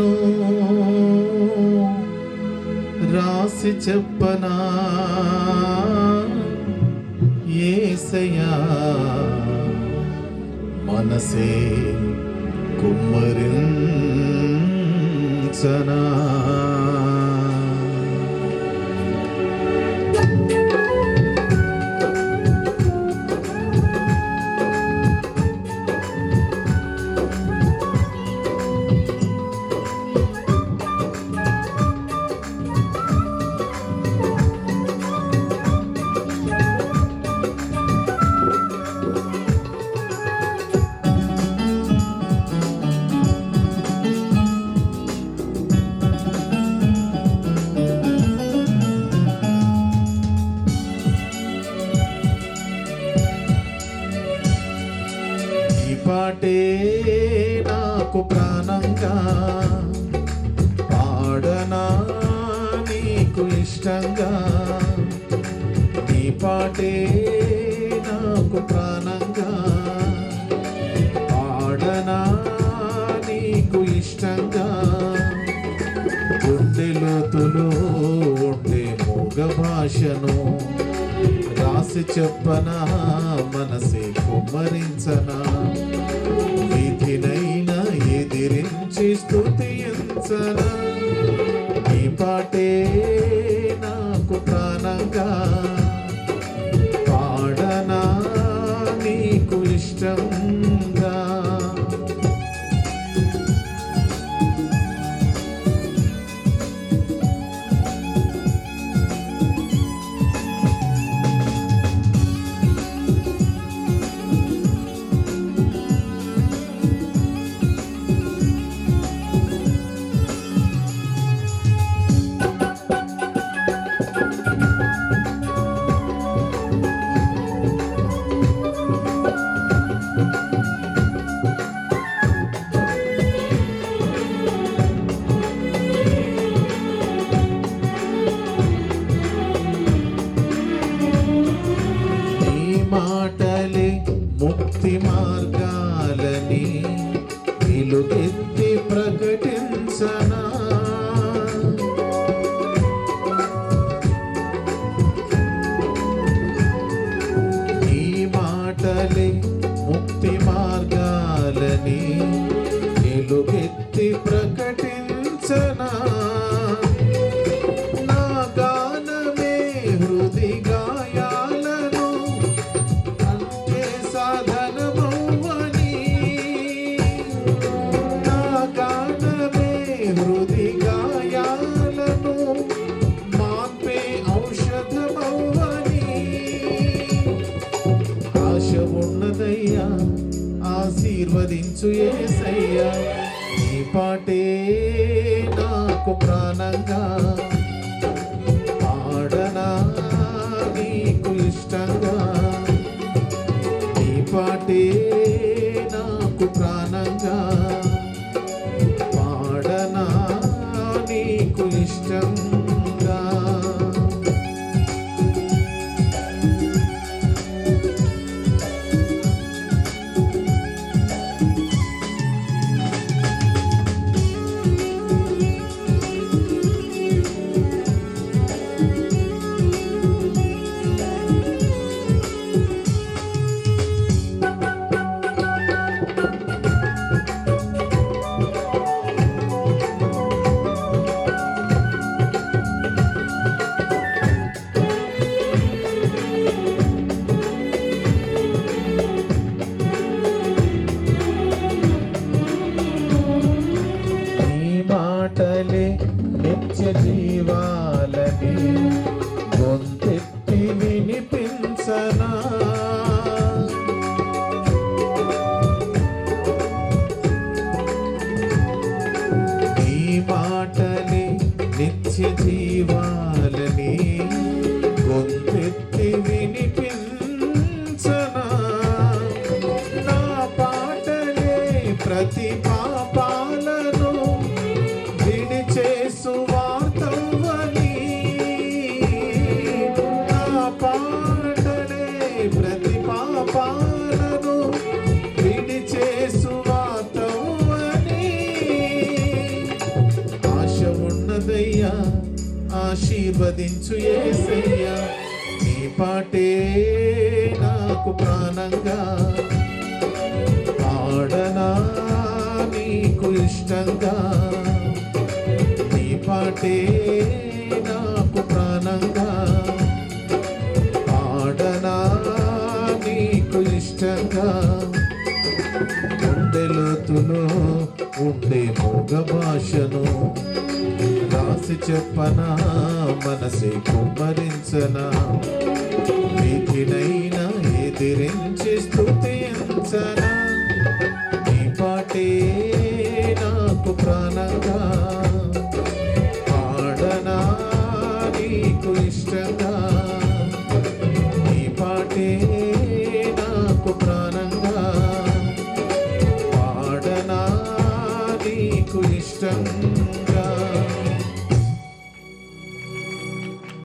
భాషను రాసి చెప్పనా? ఏసయా మనసే కుమ్మరించనా? పాటే నాకు ప్రాణంగా. పాడనా నీకు ఇష్టంగా. నీ పాటే నాకు ప్రాణంగా. పాడనా నీకు ఇష్టంగా. గుండెలోతులో ఉండే మూగ భాషను రాసి చెప్పనా మనసే కుమ్మరించనా. దేనినైనా ఎదిరించి స్థుతించనా ఈ పాటే నాకు ప్రాణంగా నీ ముక్తి మార్గాలని వెలుగెత్తి ప్రకటించనా. ఈ మాటలే ముక్తి మార్గాలని వెలుగెత్తి ప్రకటించనా ఆశీర్వదించు ఏసయ్యా. నీ పాటే నాకు ప్రాణంగా. పాడనా నీకు ఇష్టంగా. ఈ పాటే నాకు ప్రాణంగా. పాడనా నీకు ఇష్టంగా. వాళ్ళని గొంతెత్తి వినిపించనా? ఈ మాటని నిత్య జీవాలని గొంతెత్తి వినిపించనా? నా పాటలే ప్రతిపా పాపాలను విడిచేసు వాతవని ఆశ ఉన్నదయ్యా ఆశీర్వదించు ఏసయ్యా. నీ పాటే నాకు ప్రాణంగా. పాడనా నీకు ఇష్టంగా. నీ పాటే నాకు ప్రాణంగా. నీకు గుండెలోతులో ఉండే మూగ భాషను రాసి చెప్పనా మనసే కుమ్మరించనా? వీటినైనా ఎదిరించి స్థుతించనా